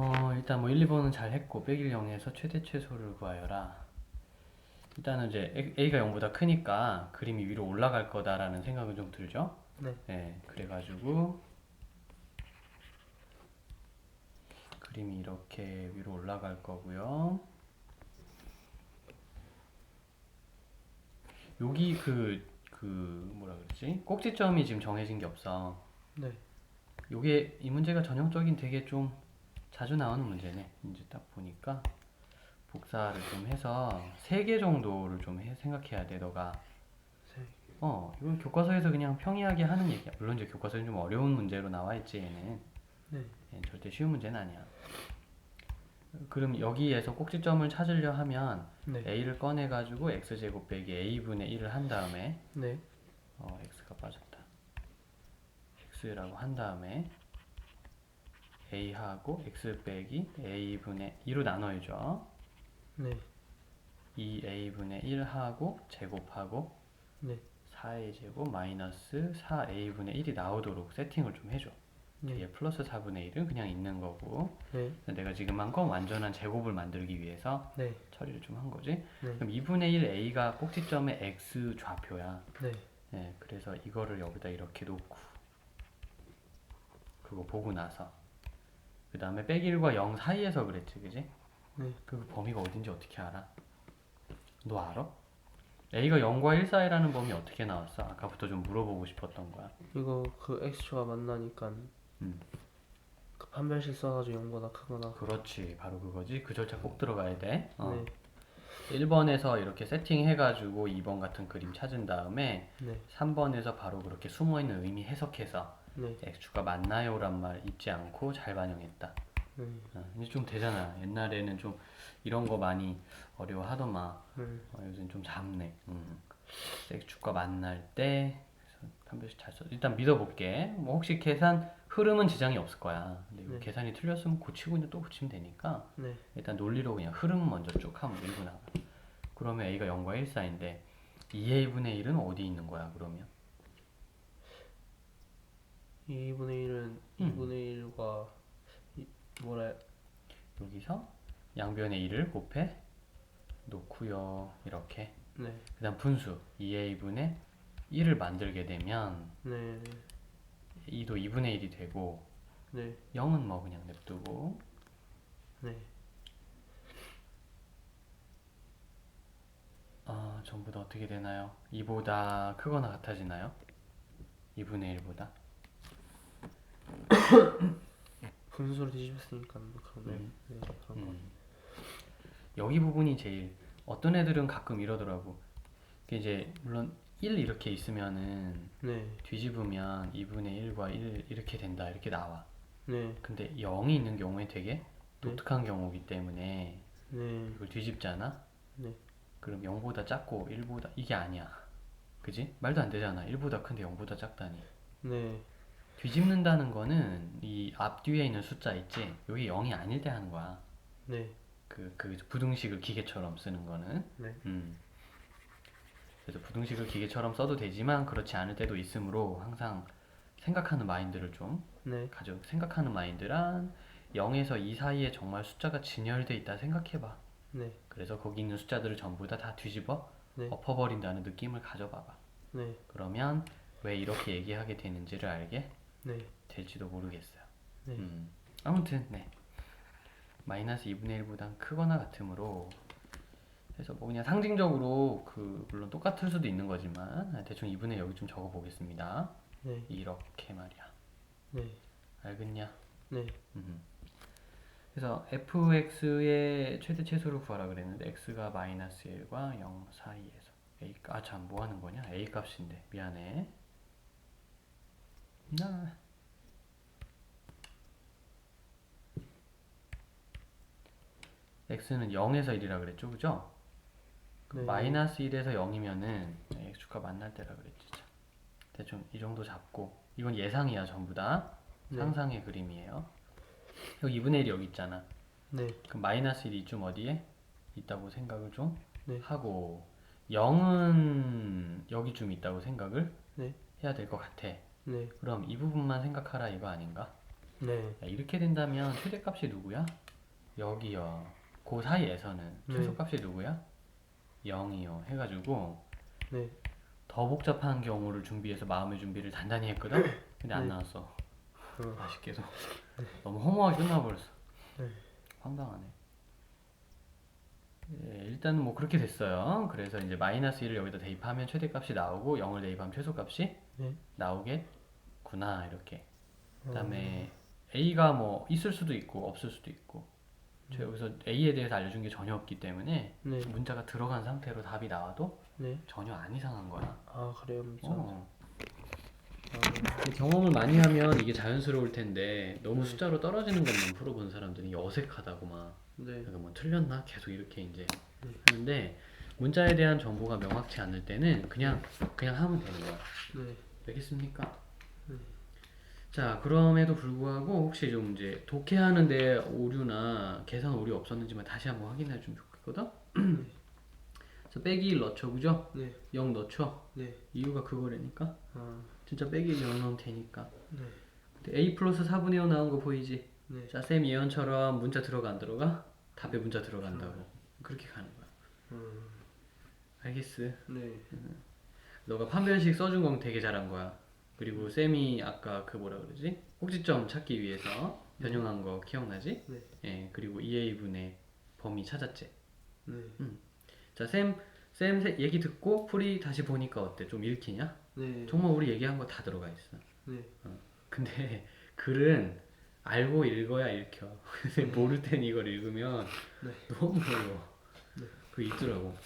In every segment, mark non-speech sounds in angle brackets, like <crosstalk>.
어, 일단 뭐 1, 2번은 잘 했고, 빼길 0에서 최대 최소를 구하여라. 일단은 이제 A- A가 0보다 크니까 그림이 위로 올라갈 거다라는 생각은 좀 들죠? 네. 네, 그래가지고 그림이 이렇게 위로 올라갈 거고요. 여기 그, 그, 뭐라 그러지? 꼭지점이 지금 정해진 게 없어. 네. 요게 이 문제가 전형적인 되게 좀 자주 나오는 문제네. 이제 딱 보니까 복사를 좀 해서 세 개 정도를 좀 해- 생각해야 돼. 너가 세어 이건 교과서에서 그냥 평이하게 하는 얘기야. 물론 이제 교과서는 좀 어려운 문제로 나와 있지 얘는. 네. 얘는 절대 쉬운 문제는 아니야. 그럼 여기에서 꼭지점을 찾으려 하면 네. a를 꺼내 가지고 x 제곱 빼기 a분의 1을 한 다음에 네. 어, x가 빠졌다. x라고 한 다음에 a하고 x 빼기 a분의 2로 나눠야죠. 네. 2a분의 1하고 제곱하고 네. 4a 제곱 마이너스 4a분의 1이 나오도록 세팅을 좀 해줘. 네. 뒤에 플러스 4분의 1은 그냥 있는 거고 네. 내가 지금 한 건 완전한 제곱을 만들기 위해서 네. 처리를 좀 한 거지. 네. 그럼 2분의 1 a가 꼭지점의 x 좌표야. 네. 네, 그래서 이거를 여기다 이렇게 놓고 그거 보고 나서 그 다음에 빼기 1과 0 사이에서 그랬지, 그지? 네. 그 범위가 어딘지 어떻게 알아? 너 알아? a가 0과 1 사이라는 범위 어떻게 나왔어? 아까부터 좀 물어보고 싶었던 거야. 이거 그 x가 만나니까 음. 그 판별식 써가지고 0보다 크거나 그렇지, 바로 그거지. 그 절차 꼭 들어가야 돼. 어. 네. 1번에서 이렇게 세팅해가지고 2번 같은 그림 찾은 다음에 네. 3번에서 바로 그렇게 숨어있는 의미 해석해서 네. x가 맞나요란 말 잊지 않고 잘 반영했다. 네. 어, 이제 좀 되잖아. 옛날에는 좀 이런 거 많이 어려워하더만 네. 어, 요새는 좀 잡네. 음. x축과 만날 때 그래서 잘 써. 일단 믿어볼게. 뭐 혹시 계산 흐름은 지장이 없을 거야. 근데 이거 네. 계산이 틀렸으면 고치고 이제 또 고치면 되니까 네. 일단 논리로 그냥 흐름 먼저 쭉 한번 밀고 나가. 그러면 a가 0과 1 사이인데 2a분의 1은 어디 있는 거야 그러면? 2분의 1은 음. 2분의 1과 이, 뭐라 여기서 양변의 2를 곱해 놓고요. 이렇게. 네. 그 다음 분수 2a분의 1을 만들게 되면 네. 2도 2분의 1이 되고 네. 0은 뭐 그냥 냅두고 네. 아 전부 다 어떻게 되나요? 2보다 크거나 같아지나요? 2분의 1보다 분수로 뒤집었으니까 뭐 그러네. 음. 네. 그런 거. 음. 여기 부분이 제일 어떤 애들은 가끔 이러더라고 그 이제 물론 1 이렇게 있으면은 네. 뒤집으면 2분의 1과 1 이렇게 된다 이렇게 나와 네. 근데 0이 있는 경우에 되게 독특한 경우이기 때문에 네. 이걸 뒤집잖아? 네. 그럼 0보다 작고 1보다 이게 아니야. 그지? 말도 안 되잖아. 1보다 큰데 0보다 작다니. 네. 뒤집는다는 거는 이 앞뒤에 있는 숫자 있지? 여기 0이 아닐 때 하는 거야. 네. 그, 그 부등식을 기계처럼 쓰는 거는. 네. 음. 그래서 부등식을 기계처럼 써도 되지만 그렇지 않을 때도 있으므로 항상 생각하는 마인드를 좀 네. 가져. 생각하는 마인드란 0에서 2 사이에 정말 숫자가 진열돼 있다 생각해봐. 네. 그래서 거기 있는 숫자들을 전부 다 다 뒤집어 네. 엎어버린다는 느낌을 가져봐봐. 네. 그러면 왜 이렇게 얘기하게 되는지를 알게 네. 될지도 모르겠어요. 네. 음. 아무튼 네. 마이너스 2분의 1보단 크거나 같으므로 그래서 뭐 그냥 상징적으로 그 물론 똑같을 수도 있는 거지만 아, 대충 2분의 여기 좀 적어 보겠습니다. 네. 이렇게 말이야. 네. 알겠냐? 네. 음. 그래서 fx의 최대 최소를 구하라 그랬는데 x가 마이너스 1과 0 사이에서 a 아참 뭐 하는 거냐 a 값인데 미안해 나 x는 0에서 1이라 그랬죠 그죠? 그 네. 마이너스 1에서 0이면은 x축과 만날 때라 그랬지 참. 대충 이 정도 잡고 이건 예상이야 전부 다 네. 상상의 그림이에요. 여기 2분의 1이 여기 있잖아. 네. 그럼 마이너스 1이 좀 어디에 있다고 생각을 좀 네. 하고 0은 여기 좀 있다고 생각을 네. 해야 될 것 같아. 네. 그럼 이 부분만 생각하라 이거 아닌가? 네. 자, 이렇게 된다면 최대값이 누구야? 여기요. 그 사이에서는 네. 최소값이 누구야? 0이요. 해가지고 네. 더 복잡한 경우를 준비해서 마음의 준비를 단단히 했거든. 근데 안 네. 나왔어. 어. 아쉽게도 너무 허무하게 끝나버렸어. 네. 황당하네. 예, 일단은 뭐 그렇게 됐어요. 그래서 이제 마이너스 1을 여기다 대입하면 최대값이 나오고 0을 대입하면 최소값이 네. 나오겠 구나 이렇게. 어. 그다음에 A가 뭐 있을 수도 있고 없을 수도 있고. 저 여기서 A에 대해서 알려준 게 전혀 없기 때문에 네. 문자가 들어간 상태로 답이 나와도 네. 전혀 안 이상한 거야. 아 그래요. 어. 아, 경험을 많이 하면 이게 자연스러울 텐데 너무 네. 숫자로 떨어지는 것만 풀어본 사람들이 어색하다고 막 네. 그러니까 뭐 틀렸나 계속 이렇게 이제 네. 하는데 문자에 대한 정보가 명확치 않을 때는 그냥 그냥 하면 되는 거야. 네. 알겠습니까? 네. 자 그럼에도 불구하고 혹시 좀 이제 독해하는데 오류나 계산 오류 없었는지만 다시 한번 확인해 주면 좋겠거든. <clears throat> 그래서 빼기 1 넣죠, 그죠? 네. 0 넣죠. 네. 이유가 그거라니까. 아. 진짜 빼기 1 0 넣으면 되니까. 네. 근데 A 플러스 4분의 5 나온 거 보이지? 네. 자, 쌤 예언처럼 문자 들어가 안 들어가? 답에 문자 들어간다고. 그렇게 가는 거야. 음. 알겠어. 네. 너가 판별식 써준 건 되게 잘한 거야. 그리고 쌤이 아까 그 뭐라 그러지? 꼭지점 찾기 위해서 변형한 거 기억나지? 네. 예, 그리고 2A분의 범위 찾았지? 네. 자, 쌤, 쌤 세- 얘기 듣고 풀이 다시 보니까 어때? 좀 읽히냐? 네. 정말 우리 얘기한 거 다 들어가 있어. 네. 근데 <laughs> 글은 알고 읽어야 읽혀. 근데 <laughs> 모를 땐 이걸 읽으면 네. 너무 어려워. 그게 있더라고.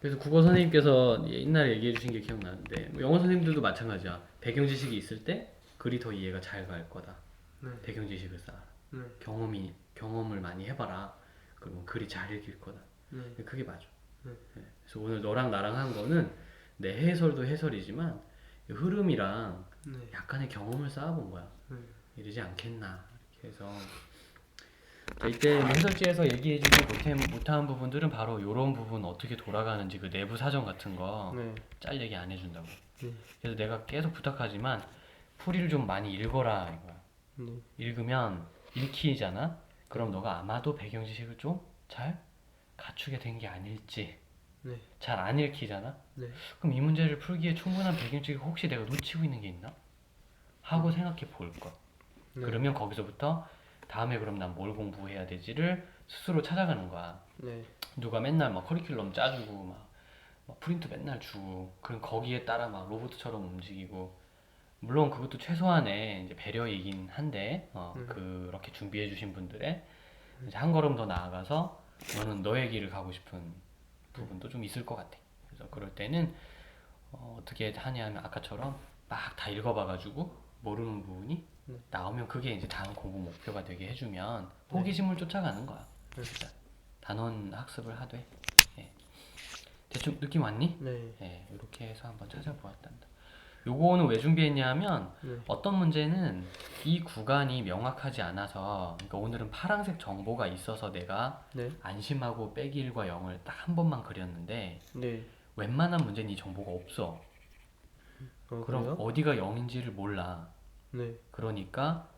그래서 국어 선생님께서 옛날에 얘기해 주신 게 기억나는데 뭐 영어 선생님들도 마찬가지야. 배경 지식이 있을 때 글이 더 이해가 잘 갈 거다. 네. 배경 지식을 쌓아. 네. 경험이 경험을 많이 해봐라. 그러면 글이 잘 읽힐 거다. 네. 그게 맞아. 네. 네. 그래서 오늘 너랑 나랑 한 거는 내 해설도 해설이지만 이 흐름이랑 네. 약간의 경험을 쌓아본 거야. 네. 이러지 않겠나 이렇게 해서 자, 이때 해설지에서 얘기해주지 못한 부분들은 바로 이런 부분 어떻게 돌아가는지 그 내부 사정 같은 거짤 네. 얘기 안 해준다고. 네. 그래서 내가 계속 부탁하지만 풀이를 좀 많이 읽어라 이거야. 네. 읽으면 읽히잖아. 그럼 너가 아마도 배경 지식을 좀 잘 갖추게 된 게 아닐지. 네. 잘 안 읽히잖아. 네. 그럼 이 문제를 풀기에 충분한 배경 지식 혹시 내가 놓치고 있는 게 있나? 하고 생각해 볼 거. 네. 그러면 거기서부터 다음에 그럼 난 뭘 공부해야 되지를 스스로 찾아가는 거야. 네. 누가 맨날 막 커리큘럼 짜주고 막, 막 프린트 맨날 주고 그럼 거기에 따라 막 로봇처럼 움직이고 물론 그것도 최소한의 이제 배려이긴 한데 어, 음. 그렇게 준비해 주신 분들의 이제 한 걸음 더 나아가서 너는 너의 길을 가고 싶은 부분도 좀 있을 것 같아. 그래서 그럴 때는 어, 어떻게 하냐면 아까처럼 막 다 읽어봐가지고 모르는 부분이 네. 나오면 그게 이제 다음 공부 목표가 되게 해주면 호기심을 쫓아가는 거야. 네. 진짜 단원 학습을 하되 예. 대충 느낌 왔니? 네. 예, 이렇게 해서 한번 찾아보았단다. 요거는 왜 준비했냐면 네. 어떤 문제는 이 구간이 명확하지 않아서 그러니까 오늘은 파란색 정보가 있어서 내가 네. 안심하고 빼기 1과 0을 딱 한 번만 그렸는데 네. 웬만한 문제는 이 정보가 없어. 어, 그럼 그래요? 어디가 0인지를 몰라. 네. 그러니까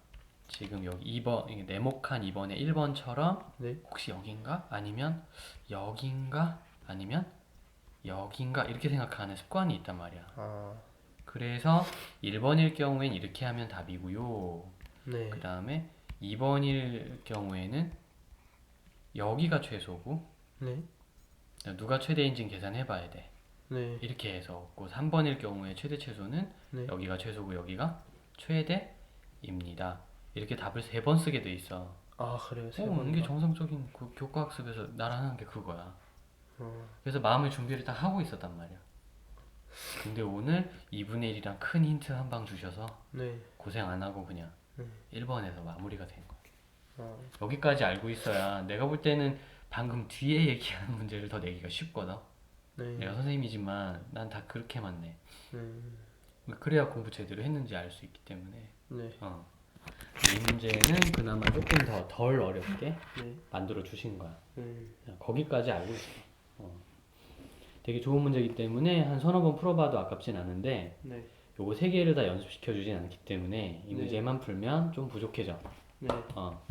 지금 여기 2번 이게 네모칸 2번에 1번처럼 네. 혹시 여긴가? 아니면 여긴가? 아니면 여긴가? 이렇게 생각하는 습관이 있단 말이야. 아. 그래서 1번일 경우엔 이렇게 하면 답이고요. 네. 그 다음에 2번일 경우에는 여기가 최소고 네. 누가 최대인지는 계산해 봐야 돼. 네. 이렇게 해서 없고 3번일 경우에 최대 최소는 네. 여기가 최소고 여기가 최대입니다. 이렇게 답을 세 번 쓰게 돼 있어. 아 그래요. 세 어, 번. 이게 정상적인 그 교과 학습에서 나랑 하는 게 그거야. 어. 그래서 마음의 준비를 다 하고 있었단 말이야. 근데 오늘 2분의 1이랑 큰 힌트 한 방 주셔서 네. 고생 안 하고 그냥 네. 1번에서 마무리가 된 거야. 아. 여기까지 알고 있어야 내가 볼 때는 방금 뒤에 얘기하는 문제를 더 내기가 쉽거든. 네. 내가 선생님이지만 난 다 그렇게만 내. 네. 그래야 공부 제대로 했는지 알 수 있기 때문에. 네. 어. 이 문제는 그나마 조금 더 덜 어렵게 네. 만들어 주신 거야. 네. 거기까지 알고 있어. 어. 되게 좋은 문제이기 때문에 한 서너 번 풀어봐도 아깝진 않은데 네. 요거 세 개를 다 연습시켜 주진 않기 때문에 이 네. 문제만 풀면 좀 부족해져. 네. 어.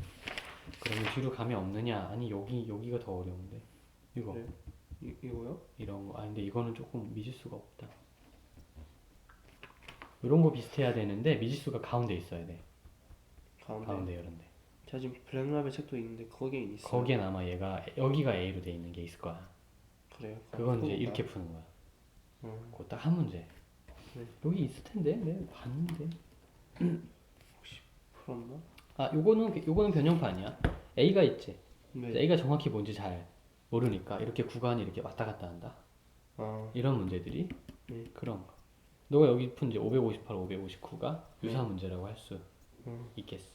그러면 뒤로 감이 없느냐? 아니 여기 여기가 더 어려운데. 이거 그래요? 이, 이거요? 이런 거. 아 근데 이거는 조금 미지수가 없다. 이런 거 비슷해야 되는데 미지수가 가운데 있어야 돼. 가운데. 가운데 이런 데. 제가 지금 블랙라벨 책도 있는데 거기에 있어요. 거기엔 아마 얘가 여기가 A로 돼 있는 게 있을 거야. 그래요? 그건 이제 그건가? 이렇게 푸는 거야. 어. 그거 딱 한 문제. 네. 여기 있을 텐데, 내가 봤는데. 풀었나? 아, 요거는 요거는 변형판이야. A가 있지. 네. A가 정확히 뭔지 잘 모르니까 이렇게 구간이 이렇게 왔다 갔다 한다. 아, 이런 문제들이 네. 그런 거. 너가 여기 푼 이제 558, 559가 네. 유사 문제라고 할수 어. 있겠어.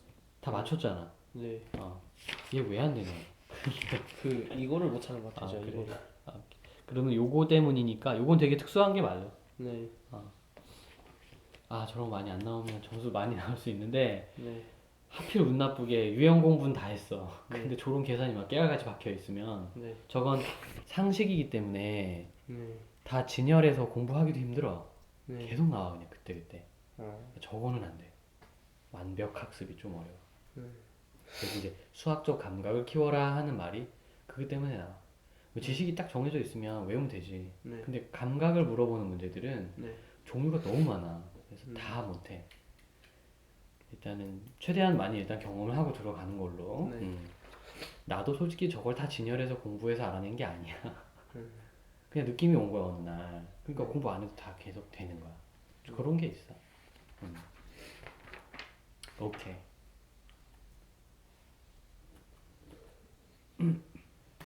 다 맞췄잖아. 네. 어. 얘 왜 안 되냐? 그 이거를 못 찾는 것 아, 같아요. 그래. 이거를. 아, 그러면 요거 때문이니까 요건 되게 특수한 게 맞아. 네. 아, 저런 거 많이 안 나오면 점수 많이 <laughs> 나올 수 있는데 네. 하필 운 나쁘게 유형 공부는 다 했어. 네. 근데 저런 계산이 막 깨알같이 박혀 있으면 네. 저건 상식이기 때문에 네. 다 진열해서 공부하기도 힘들어. 네. 계속 나와 그냥 그때 그때. 아, 저거는 안 돼. 완벽 학습이 좀 어려워. 네. 그래서 이제 수학적 감각을 키워라 하는 말이 그것 때문에 나와. 뭐 지식이 딱 정해져 있으면 외우면 되지. 네. 근데 감각을 물어보는 문제들은 네. 종류가 너무 많아. 그래서 음. 다 못해. 일단은 최대한 많이 일단 경험을 하고 들어가는 걸로. 네. 음. 나도 솔직히 저걸 다 진열해서 공부해서 알아낸 게 아니야. <laughs> 음. 그냥 느낌이 온 거야 어느 날. 그러니까 공부 안 해도 다 계속 되는 거야. 음. 그런 게 있어. 음. 오케이. <clears throat>